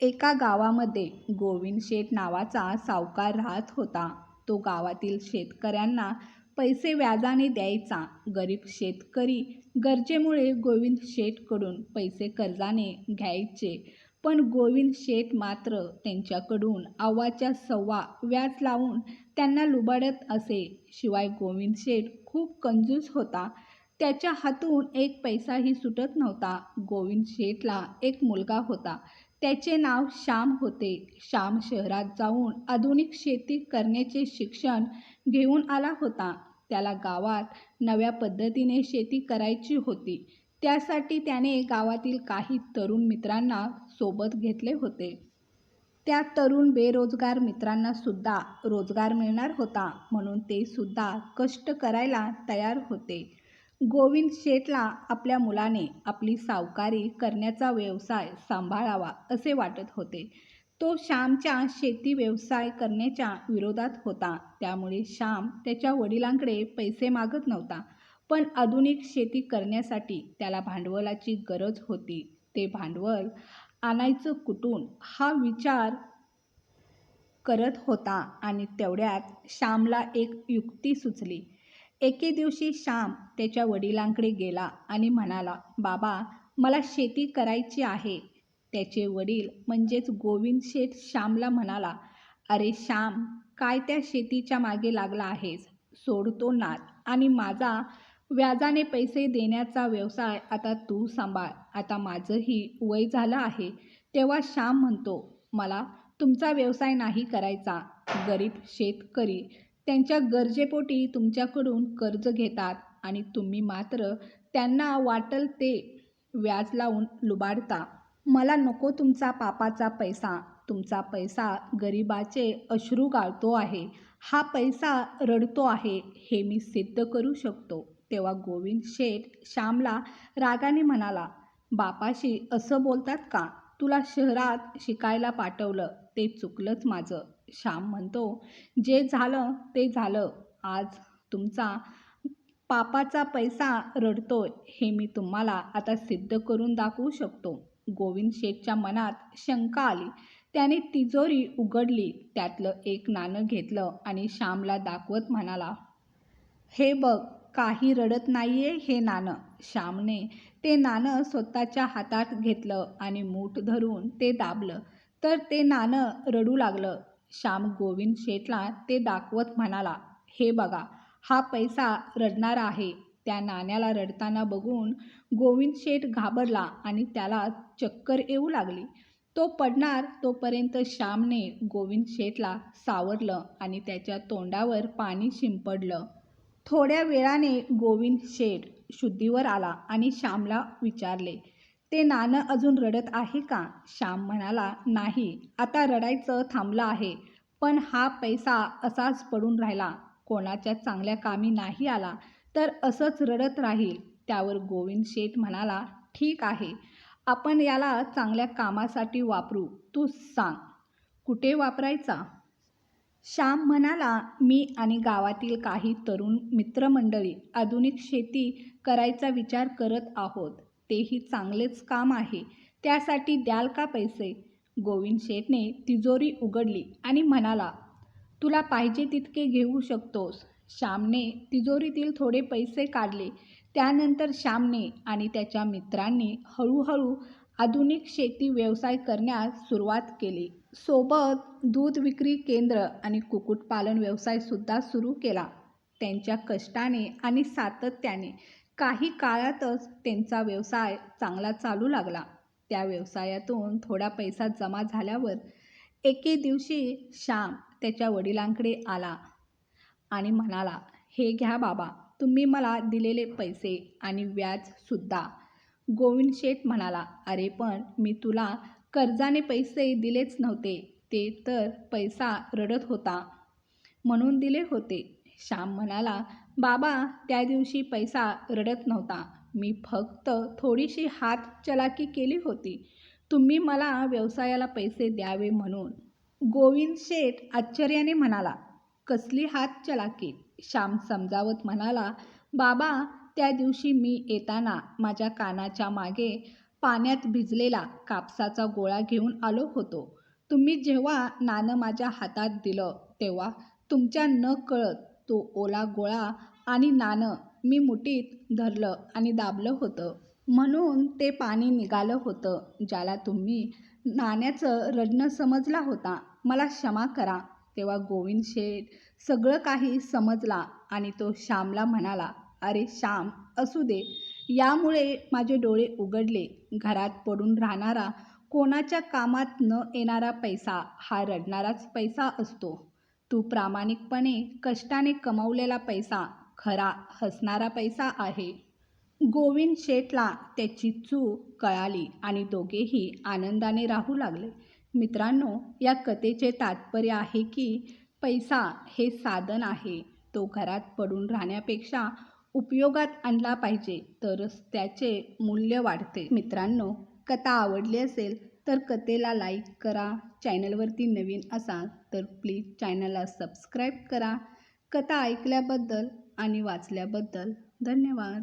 एका गावामध्ये गोविंद शेठ नावाचा सावकार राहत होता. तो गावातील शेतकऱ्यांना पैसे व्याजाने द्यायचा. गरीब शेतकरी गरजेमुळे गोविंद शेठकडून पैसे कर्जाने घ्यायचे. पण गोविंद शेठ मात्र त्यांच्याकडून आव्वाच्या सव्वा व्याज लावून त्यांना लुबाडत असे. शिवाय गोविंद शेठ खूप कंजूस होता. त्याच्या हातून एक पैसाही सुटत नव्हता. गोविंद शेठला एक मुलगा होता. त्याचे नाव श्याम होते. श्याम शहरात जाऊन आधुनिक शेती करण्याचे शिक्षण घेऊन आला होता. त्याला गावात नव्या पद्धतीने शेती करायची होती. त्यासाठी त्याने गावातील काही तरुण मित्रांना सोबत घेतले होते. त्या तरुण बेरोजगार मित्रांना सुद्धा रोजगार मिळणार होता म्हणून ते सुद्धा कष्ट करायला तयार होते. गोविंद शेठला आपल्या मुलाने आपली सावकारी करण्याचा व्यवसाय सांभाळावा असे वाटत होते. तो श्यामच्या शेती व्यवसाय करण्याच्या विरोधात होता. त्यामुळे श्याम त्याच्या वडिलांकडे पैसे मागत नव्हता. पण आधुनिक शेती करण्यासाठी त्याला भांडवलाची गरज होती. ते भांडवल आणायचं कुठून हा विचार करत होता आणि तेवढ्यात श्यामला एक युक्ती सुचली. एके दिवशी श्याम त्याच्या वडिलांकडे गेला आणि म्हणाला, बाबा मला शेती करायची आहे. त्याचे वडील म्हणजेच गोविंद शेठ श्यामला म्हणाला, अरे श्याम काय त्या शेतीच्या मागे लागला आहेस? सोडतो नाद आणि माझा व्याजाने पैसे देण्याचा व्यवसाय आता तू सांभाळ. आता माझंही वय झालं आहे. तेव्हा श्याम म्हणतो, मला तुमचा व्यवसाय नाही करायचा. गरीब शेतकरी त्यांच्या गरजेपोटी तुमच्याकडून कर्ज घेतात आणि तुम्ही मात्र त्यांना वाटल ते व्याज लावून लुबाडता. मला नको तुमचा पापाचा पैसा. तुमचा पैसा गरिबाचे अश्रू गाळतो आहे. हा पैसा रडतो आहे हे मी सिद्ध करू शकतो. तेव्हा गोविंद शेठ श्यामला रागाने म्हणाला, बापाशी असं बोलतात का? तुला शहरात शिकायला पाठवलं ते चुकलंच माझं. श्याम म्हणतो, जे झालं ते झालं. आज तुमचा पापाचा पैसा रडतोय हे मी तुम्हाला आता सिद्ध करून दाखवू शकतो. गोविंद शेठच्या मनात शंका आली. त्याने तिजोरी उघडली. त्यातलं एक नाणं घेतलं आणि श्यामला दाखवत म्हणाला, हे बघ काही रडत नाहीये हे नाणं. श्यामने ते नाणं स्वतःच्या हातात घेतलं आणि मूठ धरून ते दाबलं तर ते नाणं रडू लागलं. श्याम गोविंद शेठला ते दाखवत म्हणाला, हे बघा हा पैसा रडणारा आहे. त्या नाण्याला रडताना बघून गोविंद शेठ घाबरला आणि त्याला चक्कर येऊ लागली. तो पडणार तोपर्यंत श्यामने गोविंद शेठला सावरलं आणि त्याच्या तोंडावर पाणी शिंपडलं. थोड्या वेळाने गोविंद शेठ शुद्धीवर आला आणि श्यामला विचारले, ते नाणं अजून रडत आहे का? श्याम म्हणाला, नाही आता रडायचं थांबलं आहे. पण हा पैसा असाच पडून राहिला, कोणाच्या चांगल्या कामी नाही आला तर असंच रडत राहील. त्यावर गोविंद शेठ म्हणाला, ठीक आहे आपण याला चांगल्या कामासाठी वापरू. तू सांग कुठे वापरायचा? श्याम म्हणाला, मी आणि गावातील काही तरुण मित्रमंडळी आधुनिक शेती करायचा विचार करत आहोत. तेही चांगलेच काम आहे. त्यासाठी द्याल का पैसे? गोविंद शेठने तिजोरी उघडली आणि म्हणाला, तुला पाहिजे तितके घेऊ शकतोस. श्यामने तिजोरीतील थोडे पैसे काढले. त्यानंतर श्यामने आणि त्याच्या मित्रांनी हळूहळू आधुनिक शेती व्यवसाय करण्यास सुरुवात केली. सोबत दूध विक्री केंद्र आणि कुक्कुटपालन व्यवसायसुद्धा सुरू केला. त्यांच्या कष्टाने आणि सातत्याने काही काळातच त्यांचा व्यवसाय चांगला चालू लागला. त्या व्यवसायातून थोडा पैसा जमा झाल्यावर एके दिवशी श्याम त्याच्या वडिलांकडे आला आणि म्हणाला, हे घ्या बाबा तुम्ही मला दिलेले पैसे आणि व्याजसुद्धा गोविंद शेठ म्हणाला, अरे पण मी तुला कर्जाने पैसे दिलेच नव्हते. ते तर पैसा रडत होता म्हणून दिले होते. श्याम म्हणाला, बाबा त्या दिवशी पैसा रडत नव्हता. मी फक्त थोडीशी हात चलाकी केली होती. तुम्ही मला व्यवसायाला पैसे द्यावे म्हणून. गोविंद शेठ आश्चर्याने म्हणाला, कसली हात चलाकी? श्याम समजावत म्हणाला, बाबा त्या दिवशी मी येताना माझ्या कानाच्या मागे पाण्यात भिजलेला कापसाचा गोळा घेऊन आलो होतो तुम्ही जेव्हा नाणं माझ्या हातात दिलं तेव्हा तुमच्या न कळत तो ओला गोळा आणि नाणं मी मुठीत धरलं आणि दाबलं होतं. म्हणून ते पाणी निघालं होतं ज्याला तुम्ही नाण्याचं रडणं समजला होता. मला क्षमा करा. तेव्हा गोविंद शेठ सगळं काही समजला आणि तो श्यामला म्हणाला अरे श्याम असू दे. यामुळे माझे डोळे उघडले. घरात पडून राहणारा कोणाच्या कामात न येणारा पैसा हा रडणाराच पैसा असतो. तू प्रामाणिकपणे कष्टाने कमावलेला पैसा खरा हसणारा पैसा आहे. गोविंद शेठला त्याची चूक कळाली आणि दोघेही आनंदाने राहू लागले. मित्रांनो या कथेचे तात्पर्य आहे की पैसा हे साधन आहे. तो घरात पडून राहण्यापेक्षा उपयोगात आणला पाहिजे तरच त्याचे मूल्य वाढते. मित्रांनो कथा आवडली असेल तर कथेला लाईक करा. चॅनलवरती नवीन असाल तर प्लीज चॅनलला सबस्क्राईब करा. कथा ऐकल्याबद्दल आणि वाचल्याबद्दल धन्यवाद.